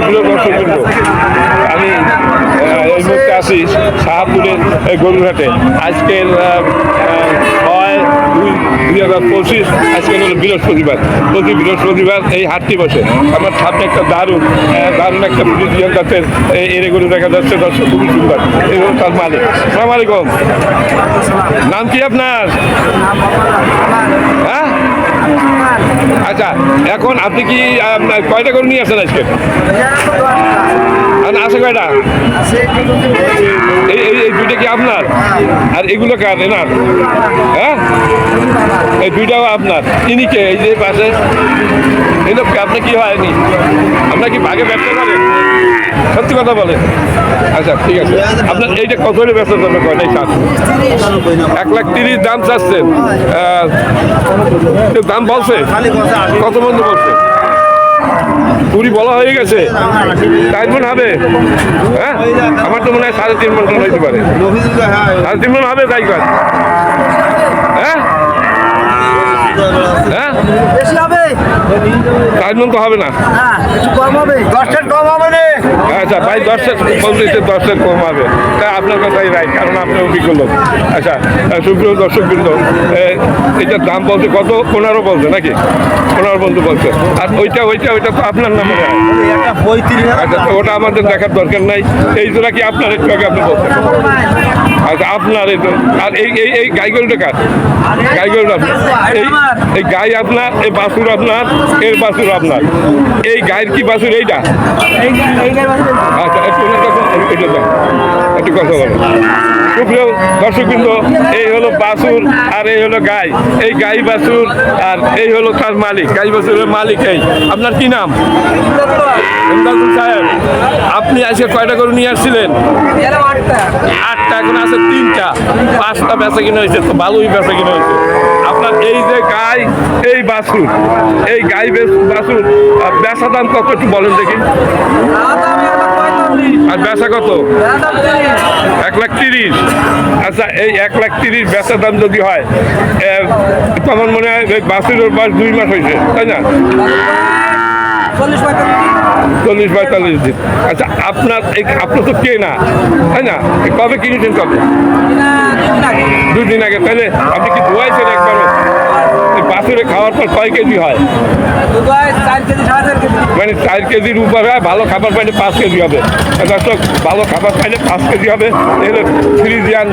সুপ্রিয় দর্শক বৃন্দ, আমি এই মুহূর্তে আছি শাহাপুরের এই গরুরহাটে। আজকের ছয় দুই দুই হাজার পঁচিশ আজকে হলো বৃহস্পতিবার। প্রতি বৃহস্পতিবার এই হাটটি বসে। আমার সামনে একটা দারুণ দারুণ একটা জাতের এই গরু দেখা যাচ্ছে দর্শক খুবই সুন্দর। হলো তার মালিক। সালাম আলাইকুম। নাম কি আপনার? হ্যাঁ? আচ্ছা এখন আপনি কি কয়টা গরু নিয়ে আসেন আজকে? আর আছে কয়টা? এই দুইটা কি আপনার? আর এগুলো কার, এনার? হ্যাঁ? এই দুইটাও আপনার। ইনি কে? এই যে পাশে। এগুলো আপনার কি হয়নি? আপনার কি ভাগে ব্যবসা করেন সত্যি কথা বলে। আচ্ছা ঠিক আছে। আপনার এইটা কত হলে ব্যবসা করবে কয়টাই চান এক লাখ তিরিশ দাম চাচ্ছেন। দাম বলছে? কত বন্ধু বলছে? কুড়ি বলা হয়ে গেছে। চার মন হবে? হ্যাঁ? আমার তো মনে হয় সাড়ে তিন মন হইতে পারে। সাড়ে তিন মন হবে তাই কর হ্যাঁ? হ্যাঁ? চার মন তো হবে না। হ্যাঁ কম হবে। দশটার কম হবে রে আচ্ছা ভাই দর্শক বলতেছে দর্শক কম হবে তাই আপনার কথাই রাইট, কারণ আপনি অভিজ্ঞ লোক। আচ্ছা সুপ্রিয় দর্শক বৃন্দ এটার দাম বলছে কত? পনেরো বলছে নাকি? পনেরো বন্ধু বলছে। আর ওইটা ওইটা ওইটা তো আপনার নামে আচ্ছা ওটা আমাদের দেখার দরকার নাই। এই জোড়া কি আপনার একটু আগে আপনি বলছেন আচ্ছা আপনার এই তো- আর এই এই এই গাই গরুটা কার? গাই গরুটা আপনার। এই এই গাই আপনার এই বাছুর আপনার এর বাছুর আপনার। এই গায়ের কি বাছুর এইটা? আচ্ছা একটু একটু কথা বলেন। সুপ্রিয় দর্শকবৃন্দ এই হলো বাছুর আর এই হলো গাই। এই গাই বাছুর আর এই হলো তার মালিক। গাই বাছুরের মালিক এই। আপনার কি নাম? সাহেব আপনি আজকে কয়টা করে নিয়ে আসছিলেন? আটটা এখন আছে তিনটা। পাঁচটা বেচা কিনে হয়েছে তো ভালোই বেচা কিনে হয়েছে। আপনার এই যে গাই এই বাছুর এই গাই আহ, বেচা দাম কত একটু বলেন দেখি। আর বেচা কত? এক লাখ তিরিশ। আচ্ছা এই এক লাখ তিরিশ বেচার দাম যদি হয় এ, তো মনে হয় বাছুরের বয়স দুই মাস হয়েছে তাই না? চল্লিশ পঁয়তাল্লিশ দিন। আচ্ছা আপনার এই আপনার তো কে না তাই না? কবে কিনেছেন কবে? দুদিন আগে। তাহলে আপনি কি ধোয়াইছেন একবারও? বাছুরে খাওয়ার পর কয় কেজি হয়? মানে চার কেজির উপরে হয় ভালো খাবার পাইলে পাঁচ কেজি হবে। দর্শক ভালো খাবার পাইলে পাঁচ কেজি হবে। এগুলো ফ্রিজিয়ান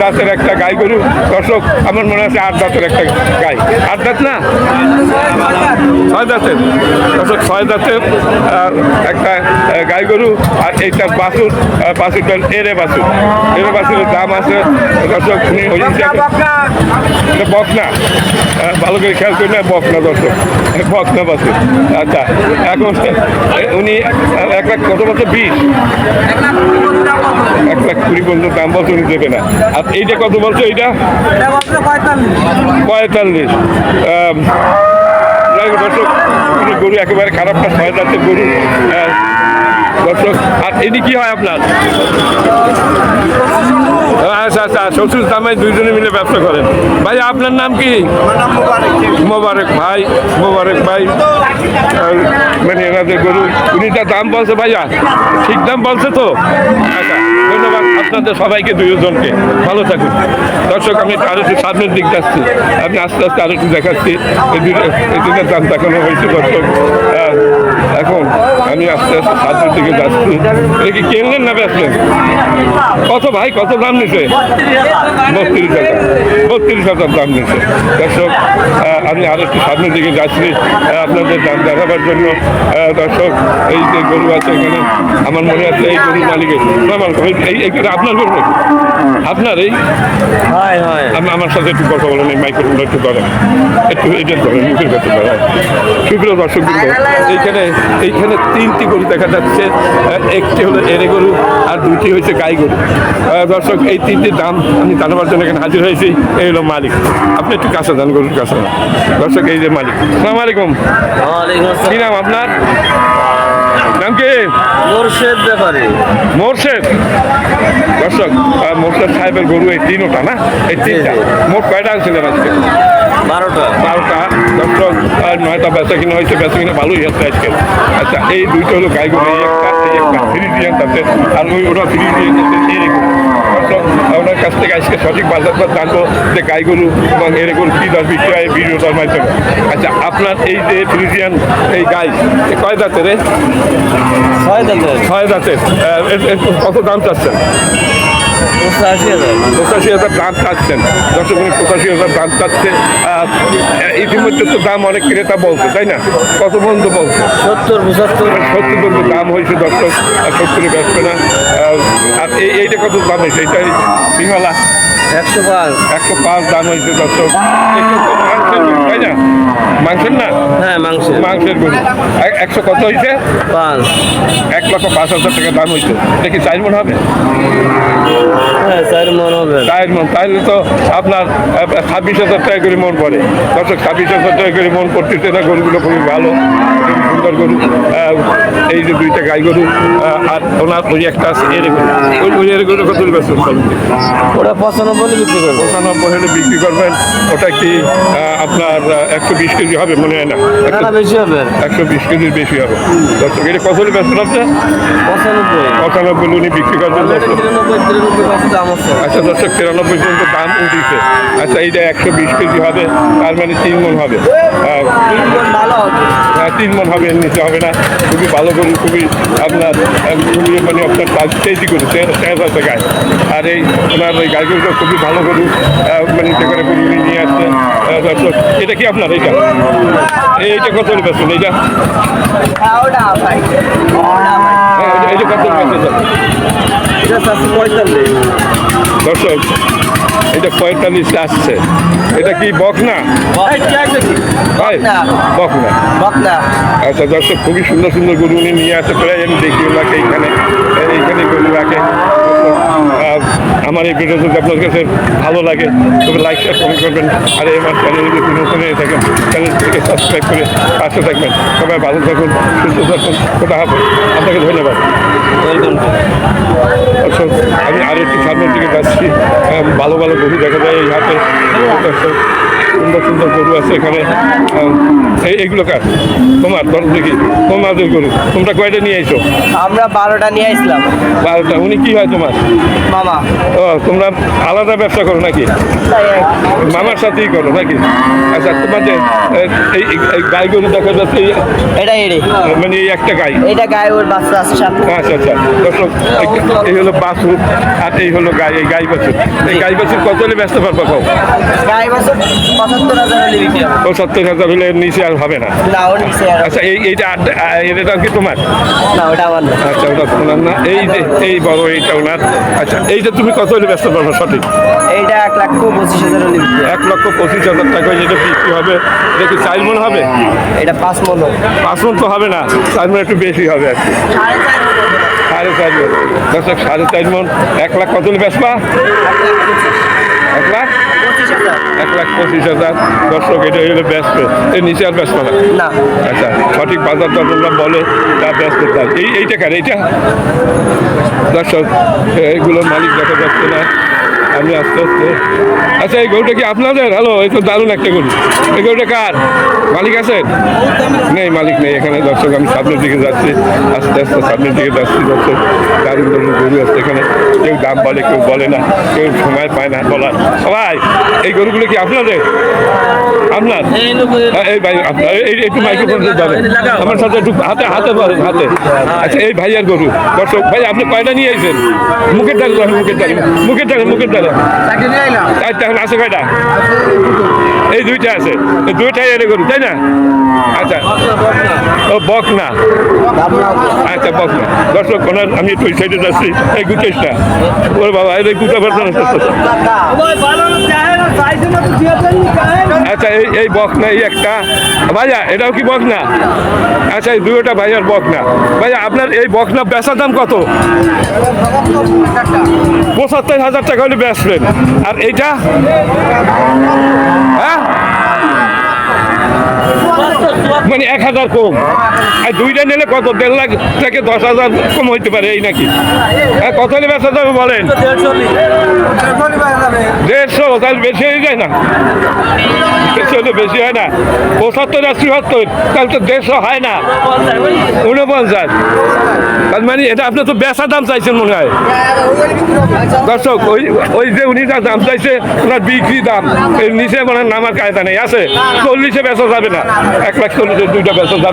দাঁতের একটা গাই গরু। দর্শক আমার মনে আছে আট দাঁতের একটা গাই। আট দাঁত না? ছয় দাঁতের। দর্শক ছয় দাঁতের একটা গাই গরু। আর এইটা বাছুর আহ, বাছুরটার এরে বাছুর। এরে বাছুরের দাম আছে দর্শক এটা বকনা। ভালো করে খেয়াল করি না বকনা দর্শক। বকনা বাসে আচ্ছা এখন উনি এক লাখ কত বছর বিশ। এক লাখ কুড়ি পর্যন্ত দাম বলছে, উনি দেবে না। আর এইটা কত বলছে এইটা? পঁয়তাল্লিশ। দর্শক গরু একেবারে খারাপ না ছয় জাতের গরু। দর্শক, আর এটি কি হয় আপনার? আচ্ছা আচ্ছা শ্বশুর জামাই দুইজনে মিলে ব্যবসা করেন। ভাই আপনার নাম কি? মোবারক। ভাই মোবারক ভাই। মানে এনাদের গরু উনি যা দাম বলছে ভাইয়া ঠিক দাম বলছে তো? আচ্ছা ধন্যবাদ আপনাদের সবাইকে দুজনকে ভালো থাকুন। দর্শক আমি আরও একটু সামনের দিক যাচ্ছি। আমি আস্তে আস্তে আরও একটু দেখাচ্ছি। এই দুটো এই দুটার দাম দেখানো হয়েছে দর্শক। এখন আমি আস্তে আস্তে সামনের দিকে যাচ্ছি। এটা কি কিনলেন না বেচলেন? কত ভাই কত দাম নিছে? বত্রিশ হাজার। বত্রিশ হাজার দাম নিছে। দর্শক আমি আরও একটু সামনের দিকে যাচ্ছি আপনাদের দাম দেখাবার জন্য। দর্শক এই যে গরু আছে এখানে আমার মনে আছে এই গরুর মালিকের। আমার এই আপনার গরু? আপনার এই? আমি আমার সাথে একটু কথা বলেন এই মাইক্রোফোনটা একটু ধরেন। একটু এটা ধরেন মুখের কাছে ধরেন। সুপ্রিয় দর্শক এইখানে এইখানে তিনটি গরু দেখা যাচ্ছে একটি হলো এরে গরু আর দুটি হচ্ছে গাই গরু। দর্শক এই তিনটি দাম আমি জানাবার জন্য এখানে হাজির হয়েছি। এই হলো মালিক। আপনি একটু কাছে যান গরুর কাছে দর্শক এই যে মালিক। সালাম আলাইকুম। কি নাম আপনার? নাম কি? মোর্শেদ ব্যাপারে। মোর্শেদ। দর্শক মোর্শেদ সাহেবের গরু এই তিনটা না? এই তিনটা। মোট কয়টা আনছিলেন আজকে? বারোটা। বারোটা। দশটা আর নয়টা বেচা কিনা হয়েছে বেচা কিনা ভালোই হচ্ছে আজকে। আচ্ছা এই দুইটা হলো গাই গরু এই একটা এই একটা ফ্রিজিয়ান তাতে আর ওই ওটা তাতে এরকম দর্শক আপনার কাছ থেকে আজকে সঠিক বাজার দর জানব যে গাই গরু এবং এরকম কী দর বিক্রি হয় ভিডিওটার মাধ্যমে। আচ্ছা আপনার এই যে ফ্রিজিয়ান এই গাই কয় দাঁতের? ছয় দাঁতের। ছয় দাঁতের। কত দাম চাচ্ছেন? পঁচাশি হাজার দাম চাচ্ছেন। দর্শক পঁচাশি হাজার দাম চাচ্ছে। ইতিমধ্যে তো দাম অনেক ক্রেতা বলছে তাই না? কত বন্ধু বলছে? সত্তর পঁচাত্তর। সত্তর পর্যন্ত দাম হয়েছে দর্শক। সত্তরে বেচবে না। আর এই এইটা কত দাম? হয়েছে এইটাই বিমালা একশো পাঁচ। একশো পাঁচ দাম হয়েছে দর্শক। তাই না? মাংসের না? হ্যাঁ মাংস মাংসের গরু। একশো কত হয়েছে? পাঁচ। এক লক্ষ পাঁচ হাজার টাকা দাম হয়েছে। দেখি চার মন হবে? হ্যাঁ চার মন হবে। চার মন। তাহলে তো আপনার ছাব্বিশ হাজার টাকা করে মন পড়ে। দর্শক ছাব্বিশ হাজার টাকা করে মন পড়তেছে না গরুগুলো খুবই ভালো। সুন্দর গরু এই যে দুইটা গাই গরু আর ওনার ওই একটা আছে এর ওই ওই এর গরু কত ওটা পঁচানব্বই বিক্রি করব পঁচানব্বই হলে বিক্রি করবেন ওটা কি আপনার একশো বিশ কেজি হবে মনে হয় না? বেশি হবে। একশো বিশ কেজির বেশি হবে। দর্শক এটা কত হলে বেতন আছে পঁচানব্বই। পঁচানব্বই উনি বিক্রি করবেন আচ্ছা দর্শক তিরানব্বই পর্যন্ত দাম উঠিছে। আচ্ছা এইটা একশো বিশ কেজি হবে তার মানে তিন মন হবে। হ্যাঁ, তিন মন হবে এর নিচে হবে না। খুবই ভালো গরু খুবই আপনার খুবই মানে আপনার তেজি গরু তেজ আছে গায়ে। আর এই ওনার গাই গরুটা খুবই ভালো গরু মানে সেখানে গরু উনি নিয়ে আসছেন আহ, এটা কি আপনার এইটা? এইটা কত এইটা? হ্যাঁ এইটা- এইটা কত পঁয়তাল্লিশ। দর্শক এটা পঁয়তাল্লিশ আসছে। এটা কি বক না? বক আচ্ছা দর্শক খুবই সুন্দর সুন্দর গরু উনি নিয়ে আসতে প্রায় আমি দেখি ওনাকে এইখানে এইখানে গরু রাখে। আমার এই ভিডিও যদি আপনার কাছে ভালো লাগে তবে লাইক শেয়ার কমেন্ট করবেন। আর এই আমার চ্যানেল যদি নতুন হয়ে থাকেন চ্যানেলটিকে সাবস্ক্রাইব করে পাশে থাকবেন। সবাই ভালো থাকুন সুস্থ থাকুন। কোথা হবে? আপনাকে ধন্যবাদ। দর্শক আমি আর একটু সামনের দিকে যাচ্ছি। ভালো ভালো গরু দেখা যায় এই হাটে। দর্শক সুন্দর সুন্দর গরু আছে এখানে। এই এইগুলো কার? তোমার ধর দেখি। তোমাদের গরু। তোমরা কয়টা নিয়ে আইছো? আমরা বারোটা নিয়ে আসলাম বারোটা। উনি কি হয় তোমার? মামা। ও তোমরা আলাদা ব্যবসা করো নাকি? মামার সাথেই করো নাকি? আচ্ছা তোমাদের এই গাই গরু দেখা যাচ্ছে এটা এড়ে মানে এই একটা গাই। এটা গায়ে ওর বাচ্চা আছে আচ্ছা আচ্ছা। দর্শক এই- হলো বাছুর আর এই হলো গাই। এই গাই বাছুর। গাই বাছুর কত হলে ব্যস্ত পারব বছর পঁচাত্তর হাজার হলে বিক্রি হবে ও হাজার হলে নিচে আর হবে না? না ওর নিচে আর আচ্ছা এই এইটা এটা কি তোমার? না ওটা আমার না। আচ্ছা ওটা তোমার না। এই যে এই বড় এইটা ওনার। আচ্ছা এইটা তুমি কত হলে ব্যস্ত পারব সঠিক? এইটা এক লাখ পঁচিশ হাজার হলে এক লক্ষ পঁচিশ হাজার টাকা যেটা বিক্রি হবে। এটা কি চার মন হবে? এটা পাঁচ মন। হবে পাঁচ মন তো হবে না চার মন একটু বেশি হবে আর কি। সাড়ে চার মন দর্শক সাড়ে চার মন এক লাখ কত বেসবা এক লাখ? এক লাখ পঁচিশ হাজার। দর্শক এটা হলো ব্যস্ত এর নিচে আর ব্যস্ত না? আচ্ছা সঠিক বাজার দর তোমরা বলে তা ব্যস্ত তার এই এইটা কার? এইটা? দর্শক এইগুলোর মালিক দেখা যাচ্ছে না। আমি আস্তে আস্তে আচ্ছা এই গরুটা কি আপনাদের? হ্যালো এই তো দারুণ একটা গরু। এই গরুটা কার? মালিক আছেন? নেই মালিক নেই এখানে। দর্শক আমি সামনের দিকে যাচ্ছি। আস্তে আস্তে সামনের দিকে যাচ্ছি। দর্শক দারুণ দারুণ গরু আছে এখানে। কেউ দাম বলে কেউ বলে না। কেউ সময় পায় না বলার। সবাই এই গরুগুলো কি আপনাদের? আপনার? হ্যাঁ, এই ভাই আপনার। একটু মাইক্রোফোন যাবেন। আমার সাথে একটু হাতে হাতে বলেন হাতে। আচ্ছা এই ভাইয়ার গরু। দর্শক ভাই আপনি কয়টা নিয়ে আইছেন? মুখের ধরেন মুখের দ্বারে মুখের দ্বারে মুখের দ্বারে চারটা এখন আছে কয়টা? এই দুইটা আছে। দুইটাই এনে করুন তাই না? আচ্ছা। ও বক না আচ্ছা বক না দর্শক ওনার আমি একটু সাইডে যাচ্ছি। এই গুটেশটা ওর বাবা এই গুটা পারছেন আচ্ছা এই এই বক না, এই একটা। ভাইয়া, এটাও কি বক না? আচ্ছা এই দুটোটা ভাইয়ার বক না। ভাইয়া, আপনার এই বক না, বেচার দাম কত? পঁচাত্তর হাজার টাকা হলে বেচবেন। আর এইটা? হ্যাঁ? মানে এক হাজার কম। আর দুইটা নিলে কত? দেড় লাখ থেকে দশ হাজার কম হইতে পারে এই নাকি? হ্যাঁ কত হলে বেচা যাবে বলেন? দেড়শো তাহলে বেশি হয়ে যায় না? হলে বেশি হয় না। পঁচাত্তর আর চুয়াত্তর তাহলে তো দেড়শো হয় না। উনপঞ্চাশ। মানে এটা আপনি তো বেচা দাম চাইছেন মনে হয়। দর্শক, ওই ওই যে উনি যা দাম চাইছে, ওনার বিক্রি দাম, এর নিচে মনে হয় নামার কায়দা নেই, আছে? চল্লিশে বেচা যাবে না। এক লাখ চল্লিশে দুইটা বেচা যাবে